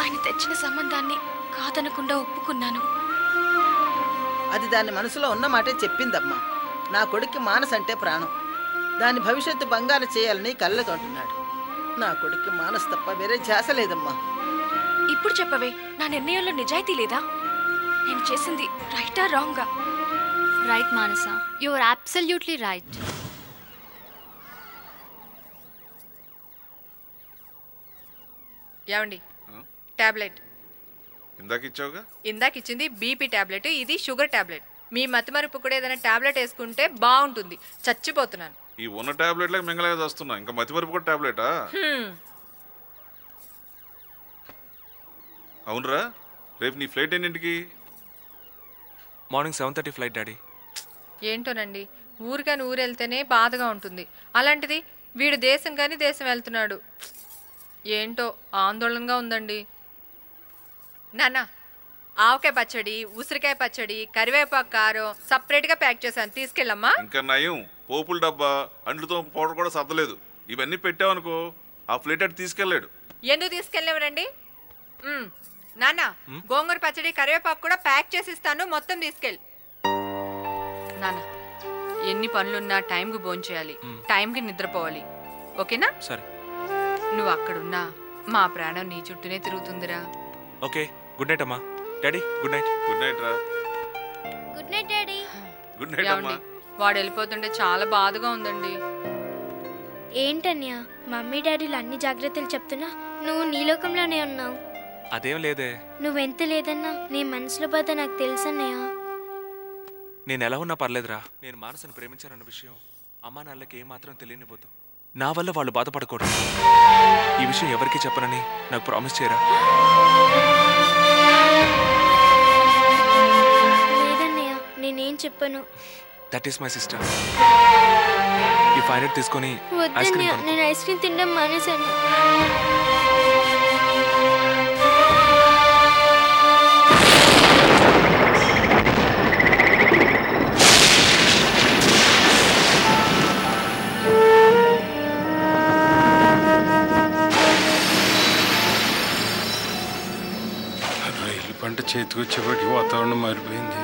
ఆయన తెచ్చిన సంబంధాన్ని కాదనకుండా ఒప్పుకున్నాను. అది దాని మనసులో ఉన్న మాటే చెప్పిందమ్మా. నా కొడుక్కి మానస్ అంటే ప్రాణం. దాని భవిష్యత్తు బంగారు చేయాలని కళ్ళకంటున్నాడు నా కొడుక్కి మానస్ తప్ప వేరే ధ్యాస లేదమ్మా. ఇప్పుడు చెప్పవే నా నిర్ణయంలో నిజాయితీ లేదా? నేను చేసింది రైటా రాంగా right Manasa. You are absolutely right ఏమండి? టాబ్లెట్. ఇందాక ఇచ్చావుగా ఇందాక ఇచ్చింది బీపీ టాబ్లెట్ ఇది షుగర్ టాబ్లెట్. మీ మతిమరుపు కూడా ఏదైనా టాబ్లెట్ వేసుకుంటే బాగుంటుంది. చచ్చిపోతున్నాను. ఈ ఉన్న టాబ్లెట్లకు మింగలేక వస్తున్నా ఇంకా మతిమరుపు కూడా టాబ్లెటా. అవునరా? రేపు నీ ఫ్లైట్ ఎన్నింటికి? Morning seven thirty flight daddy. ఏంటోనండి? ఊరికాని ఊరు వెళ్తేనే బాధగా ఉంటుంది. అలాంటిది వీడు దేశం కానీ దేశం వెళ్తున్నాడు. ఏంటో ఆందోళనగా ఉందండి. నాన్న ఆవకాయ పచ్చడి ఉసిరికాయ పచ్చడి కరివేపాకు కారం సపరేట్గా ప్యాక్ చేశాను. తీసుకెళ్ళమ్మా. ఇంకా నయం. పోపుల డబ్బా అండ్లతో పౌడర్ కూడా సర్దలేదు. ఇవన్నీ పెట్టావనుకో ఆ ఫ్లైట్ అటు తీసుకెళ్ళాడు. ఎందుకు తీసుకెళ్ళేవరండి. నాన్న గోంగూర పచ్చడి కరివేపాకు కూడా ప్యాక్ చేసి ఇస్తాను మొత్తం తీసుకెళ్ళి నాన్న ఎన్ని పనులున్నా టైంకి భోంచేయాలి టైంకి నిద్రపోవాలి. ఓకేనా? సరే. నువ్వు అక్కడున్నా మా ప్రాణం నీ చుట్టూనే తిరుగుతుందిరా. ఓకే. గుడ్ నైట్ అమ్మా. Daddy good night good night రా. Good night daddy good night అమ్మా. వాడు వెళ్ళిపోతుంటే చాలా బాధగా ఉందండి. ఏంటన్యా? మమ్మీ డాడీలు అన్ని జాగ్రత్తలు చెప్తున్నా నువ్వు నీ లోకంలోనే ఉన్నావు. అదేం లేదే. నువ్వెంత లేదన్నా నీ మనసులో బాధ నాకు తెలుసన్నయ్య. నేను ఎలా ఉన్నా పర్లేదురా. నేను మానసను ప్రేమించానన్న విషయం అమ్మా నాన్నలకి ఏమాత్రం తెలియనివ్వద్దు నా వల్ల వాళ్ళు బాధపడకూడదు. ఈ విషయం ఎవరికీ చెప్పనని నాకు ప్రామిస్ చేయరా? నేనేం చెప్పను? దట్ ఈస్ మై సిస్టర్ ఈ ఫైవ్ తీసుకొని ఐస్ క్రీమ్ నేను ఐస్ క్రీమ్ తినడం మానేశాను. రైలు పంట చేతికొచ్చేపాటికి వాతావరణం మారిపోయింది.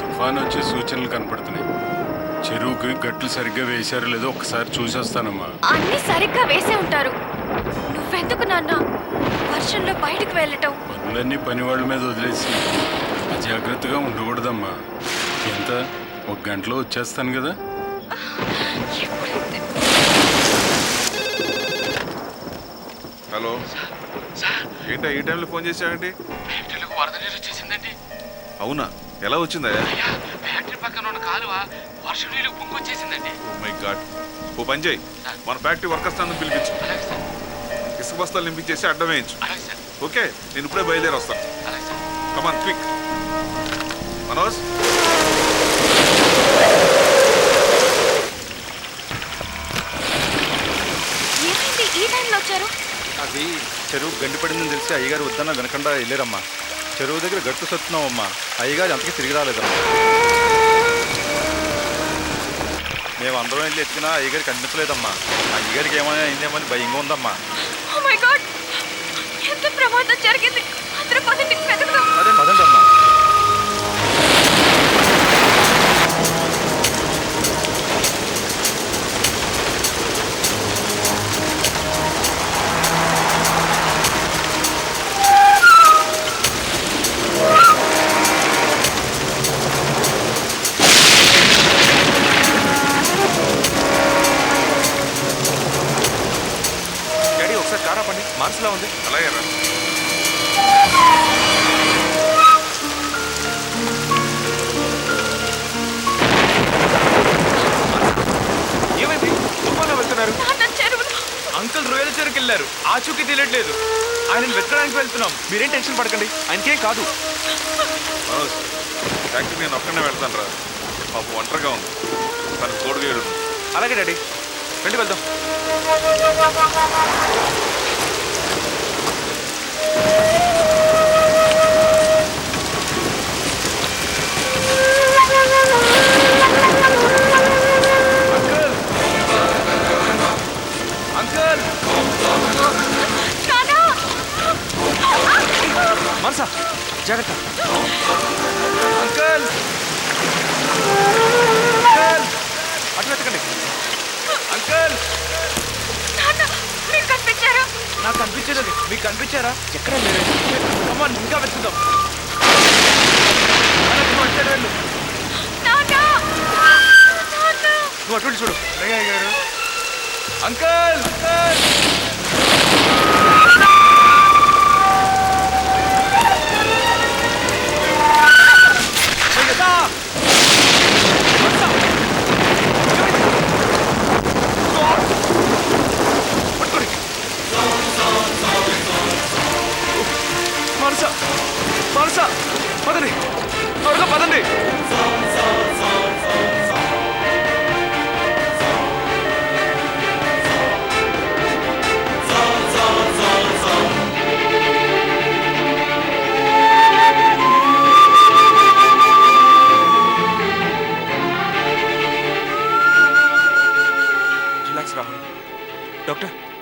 తుఫాన్ వచ్చే సూచనలు కనపడుతున్నాయి. చెరువుకి గట్లు సరిగ్గా వేశారో లేదో ఒకసారి చూసేస్తానమ్మా. అన్ని సరిగ్గా వేసే ఉంటారు. నువ్వెందుకు నాన్న? వర్షంలో బయటకు వెళ్ళటం. పనులన్నీ పని వాళ్ళ మీద వదిలేసి అజాగ్రత్తగా ఉండకూడదమ్మా. ఎంత? ఒక గంటలో వచ్చేస్తాను కదా? హలో. ఏంటా ఈ టైంలో ఫోన్ చేసావండి? ఫ్యాక్టరీలకు వరద నీరు వచ్చేసిందండి. అవునా? ఎలా వచ్చిందా అయ్యా ఫ్యాక్టరీ పక్కన ఉన్న కాలువ వర్షం నీళ్ళు పొంగొచ్చేసిందండి మై గాడ్ ఓ పని చేయి. మన ఫ్యాక్టరీ వర్కర్స్ నన్ను పిలిపించు. అలాగే సార్. ఇసుక బస్తాలు నింపించేసి అడ్డం వేయించు. అలాగే సార్. ఓకే నేను ఇప్పుడే బయలుదేరి వస్తాను అలాగే సార్. కమాన్ క్విక్ మనోజ్ అది చెరువు గండిపడిందని తెలిసి అయ్యగారు వద్దన్న వినకుండా వెళ్ళారమ్మా. చెరువు దగ్గర గట్టు సత్తున్నామమ్మా అయ్యగారు అంతకీ తిరిగి రాలేదమ్మా. మేము అందరం వెళ్ళి ఎత్తినా అయ్యగారికి కనిపించలేదమ్మా. అయ్యగారికి ఏమైనా అయిందేమని భయంగా ఉందమ్మా. ఓ మై గాడ్ ఎంత ప్రమాదం జరిగింది. అందరూ పదండి వెతుకుదాం. అదే పదండి అమ్మా కారా పండి మనసులో ఉంది. అలాగే రా. ఏమైంది? తుఫాన్లో వెళ్తున్నారు. అంకుల్ రొయ్యల చెరుకు వెళ్ళారు. ఆచూకీ తెలియట్లేదు. ఆయన వెతకడానికి వెళ్తున్నాం. మీరేం టెన్షన్ పడకండి. ఆయనకేం కాదు. మనోజ్ ఫ్యాక్టరీ నేను ఒక్కనే వెళ్తాను రా. పాప ఒంటరిగా ఉంది. తను తోడుగా అలాగే డాడీ. రండి వెళ్దాం. మనసా జాగ్రత్త అంకల్ అంకల్ అటు వెతకండి అంకల్! నాకు కనిపించలేదు మీకు కనిపించారా? ఎక్కడ లేరు అమ్మా ఇంకా వెతుకుదాం. నువ్వు అటు సైడ్ వెళ్ళు నువ్వు అటు చూడు. గారు. Uncle uncle!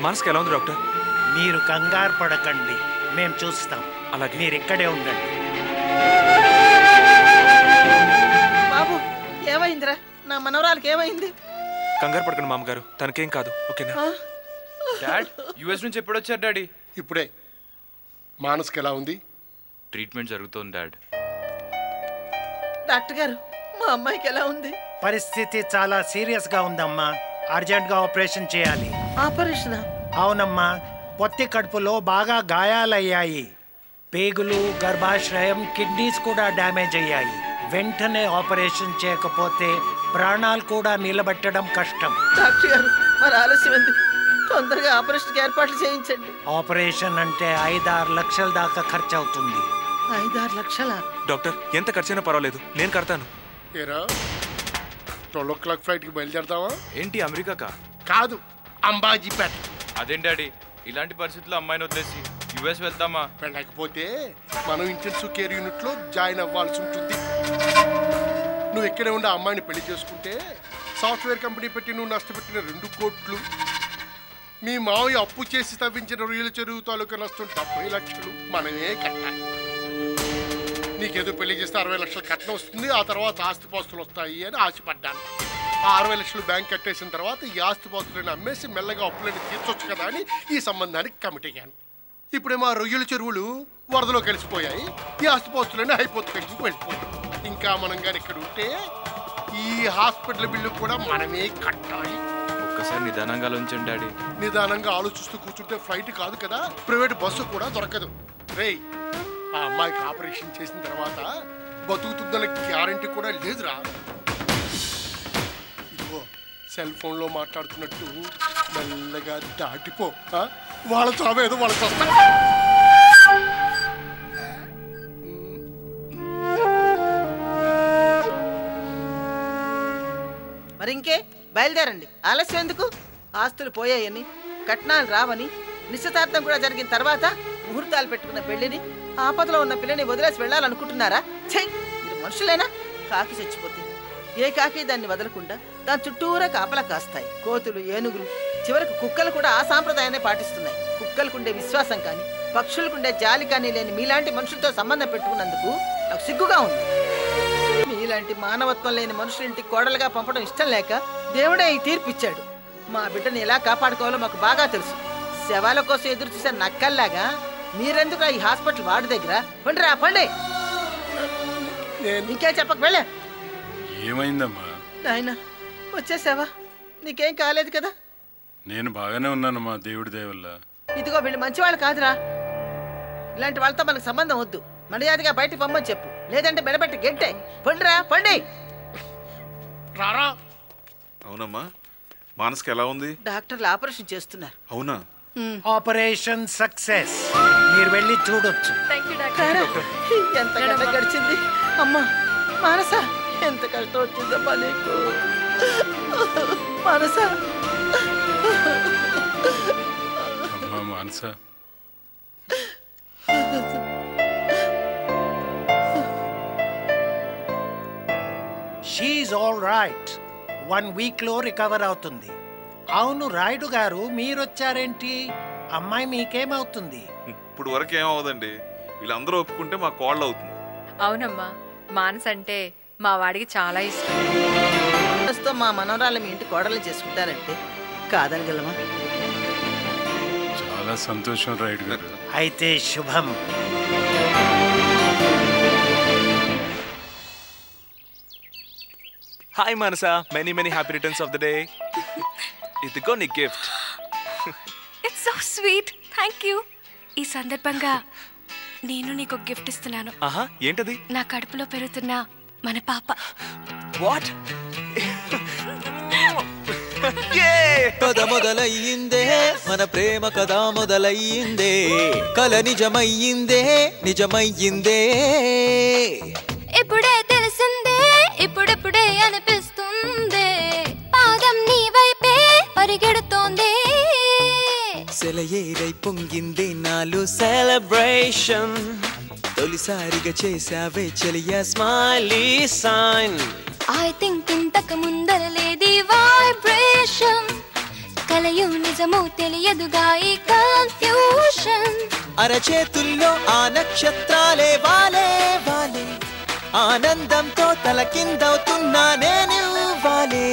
మనసుకి ఎలా ఉంది డాక్టర్? మీరు కంగారు పడకండి. మేము చూస్తాం. అలాగే. మీరు ఇక్కడే ఉండండి. బాబు ఏమైందిరా? నా మనవరాలకి ఏమైంది? కంగారు పడకండి మామగారు. తనకేం కాదు. ఓకేనా? డాడ్ యుఎస్ నుంచి ఎప్పుడు వచ్చారు డాడీ? ఇప్పుడే. మానస్కి ఎలా ఉంది? ట్రీట్మెంట్ జరుగుతుంది డాడ్. డాక్టర్ గారు మా అమ్మాయికి ఎలా ఉంది? పరిస్థితి చాలా సీరియస్గా ఉందమ్మా. అర్జెంట్గా ఆపరేషన్ చేయాలి. ఆపరేషన్? అవునమ్మా పొత్తి కడుపులో బాగా గాయాలయ్యాయి. పేగులు గర్భాశయం కిడ్నీస్ కూడా డ్యామేజ్ అయ్యాయి. వెంటనే ఆపరేషన్ చేయకపోతే ప్రాణాలు కూడా నిలబెట్టడం కష్టం. డాక్టర్ గారు మరి ఆలస్యం ఎందుకు తొందరగా ఆపరేషన్కి ఏర్పాట్లు చేయించండి. ఆపరేషన్ అంటే ఐదారు లక్షల దాకా ఖర్చు అవుతుంది ఐదారు లక్షల? డాక్టర్ ఎంత ఖర్చైనా పర్వాలేదు. నేను కడతాను. ఏరా? ట్వెల్వ్ ఓ క్లాక్ ఫ్లైట్కి బయలుదేరతావా? ఏంటి అమెరికాకా? కాదు అంబాజీపేట. అదేం డాడీ? ఇలాంటి పరిస్థితుల్లో అమ్మాయిని వదిలేసి యుఎస్ వెళ్తామా? వెళ్ళకపోతే మనం ఇంటెన్సివ్ కేర్ యూనిట్లో జాయిన్ అవ్వాల్సి ఉంటుంది. నువ్వు ఇక్కడే ఉండి అమ్మాయిని పెళ్ళి చేసుకుంటే సాఫ్ట్వేర్ కంపెనీ పెట్టి నువ్వు నష్టపెట్టిన రెండు కోట్లు. మీ మావయ్య అప్పు చేసి తవ్వించిన రొయ్యల చెరువు తాలూకా నష్టం డెబ్బై లక్షలు మనమే కట్టాలి. నీకేదో పెళ్ళి చేస్తే అరవై లక్షల కట్నం వస్తుంది ఆ తర్వాత ఆస్తిపాస్తులు వస్తాయి అని ఆశపడ్డాను. ఆ అరవై లక్షలు బ్యాంక్ కట్టేసిన తర్వాత ఈ ఆస్తిపాస్తులను అమ్మేసి మెల్లగా అప్పులని తీర్చొచ్చు కదా అని ఈ సంబంధానికి కమిటీగాను ఇప్పుడేమో ఆ రొయ్యల చెరువులు వరదలో కలిసిపోయాయి ఈ ఆస్తిపాస్తులన్నీ హైపోతు వెళ్ళిపోయాయి. ఇంకా మనం కానీ ఇక్కడ ఉంటే ఈ హాస్పిటల్ బిల్లు కూడా మనమే కట్టాలి. ఒక్కసారి నిదానంగా ఉంచండి డాడీ. నిదానంగా ఆలోచిస్తూ కూర్చుంటే ఫ్లైట్ కాదు కదా ప్రైవేట్ బస్సు కూడా దొరకదు. రేయ్ ఆ అమ్మాయికి ఆపరేషన్ చేసిన తర్వాత బతుకుతుందన్న గ్యారంటీ కూడా లేదురా. సెల్ ఫోన్లో మాట్లాడుతున్నట్టు మెల్లగా దాటిపో. ఆ? వాళ్ళ చావేదో వాళ్ళ చస్తా మరి ఇంకే? బయలుదేరండి. ఆలస్యం ఎందుకు? ఆస్తులు పోయాయని కట్నాలు రావని నిశ్చితార్థం కూడా జరిగిన తర్వాత ముహూర్తాలు పెట్టుకున్న పెళ్ళిని ఆపదలో ఉన్న పిల్లని వదిలేసి వెళ్ళాలనుకుంటున్నారా? ఛై! మీరు మనుషులేనా? కాకి చచ్చిపోతే ఏ కాకి దాన్ని వదలకుండా దాని చుట్టూరా కాపలా కాస్తాయి. కోతులు ఏనుగులు చివరకు కుక్కలు కూడా ఆ సాంప్రదాయాన్ని పాటిస్తున్నాయి. కుక్కలకుండే విశ్వాసం కానీ పక్షులకుండే జాలి కానీ లేని మీలాంటి మనుషులతో సంబంధం పెట్టుకున్నందుకు నాకు సిగ్గుగా ఉంది. మీలాంటి మానవత్వం లేని మనుషులింటికి కోడలుగా పంపడం ఇష్టం లేక దేవుడే ఈ తీర్పు ఇచ్చాడు. మా బిడ్డని ఎలా కాపాడుకోవాలో మాకు బాగా తెలుసు. శవాల కోసం ఎదురు చూసే నక్కల్లాగా మీరెందుకు ఈ హాస్పిటల్ వాడి దగ్గర? పండిరా పండి. ఇంకేం చెప్పక వెళ్ళే. ఏమైందమ్మా? నాయన వచ్చేసావా? నీకేం కాలేదు కదా? నేను బాగానే ఉన్నానమ్మా దేవుడి దయ వల్ల ఇదిగో వీళ్ళు మంచివాళ్ళు కాదురా. ఇలాంటి వాళ్ళతో మనకు సంబంధం వద్దు. మర్యాదగా బయట పొమ్మని చెప్పు. లేదంటే మెడబెట్టి గెంటే. పండిరా పండి. రారా. అవునమ్మా మానస్కి ఎలా ఉంది? డాక్టర్లు ఆపరేషన్ చేస్తున్నారు. అవునా? Operation success. మీరు వెళ్ళి చూడొచ్చు. Thank you doctor. కారా, ఎంత గడిచింది? అమ్మా మానస. ఎంత కష్టం వచ్చిందమ్మా నీకు? మానస? అమ్మా Manasa? She's all right one వీక్లో రికవర్ అవుతుంది. అవును రాయుడు గారు మీరొచ్చారేంటి? అమ్మాయి మీకేమవుతుంది? ఇప్పుడు వరకు ఏమవుదండి వీళ్ళందరూ ఒప్పుకుంటే మా కోళ్ళు అవుతుంది అవునమ్మా మానస అంటే మా వాడికి చాలా ఇష్టం. మా మనవరాలు మీ ఇంటి కోడలు చేసుకుంటారంటే కాదనగలమా చాలా సంతోషం రైడ్ గారు. అయితే శుభం. Hi Manasa. Many many happy returns of the day ఇదిగో నీ gift it's so sweet thank you ఈ సందర్భంగా నేను నీకు ఒక గిఫ్ట్ ఇస్తున్నాను. ఆహా ఏంటది? నా కడుపులో పెరుగుతున్న మన పాప. వాట్ కథ మొదలయ్యిందే మన ప్రేమ కథ మొదలయ్యిందే కల నిజమయ్యిందే నిజమయ్యిందే. ఇప్పుడే తెలిసిందే ఇప్పుడిప్పుడే అనిపిస్తుంది. పాదం నీ వైపే పరిగెడుతోంది. సెలయేరై పొంగింది నాలో సెలబ్రేషన్ తొలిసారిగా చేసావే చెలియా స్మైలీ సైన్. ఐ థింక్ ఇంతకు ముందర లేది వైబ్రేషన్ కలయు నిజము తెలియదుగా ఈ కన్ఫ్యూషన్ అరచేతుల్లో ఆ నక్షత్రాలే వాలే వాలే. ఆనందంతో తల కిందవుతున్నా నేను వాలే.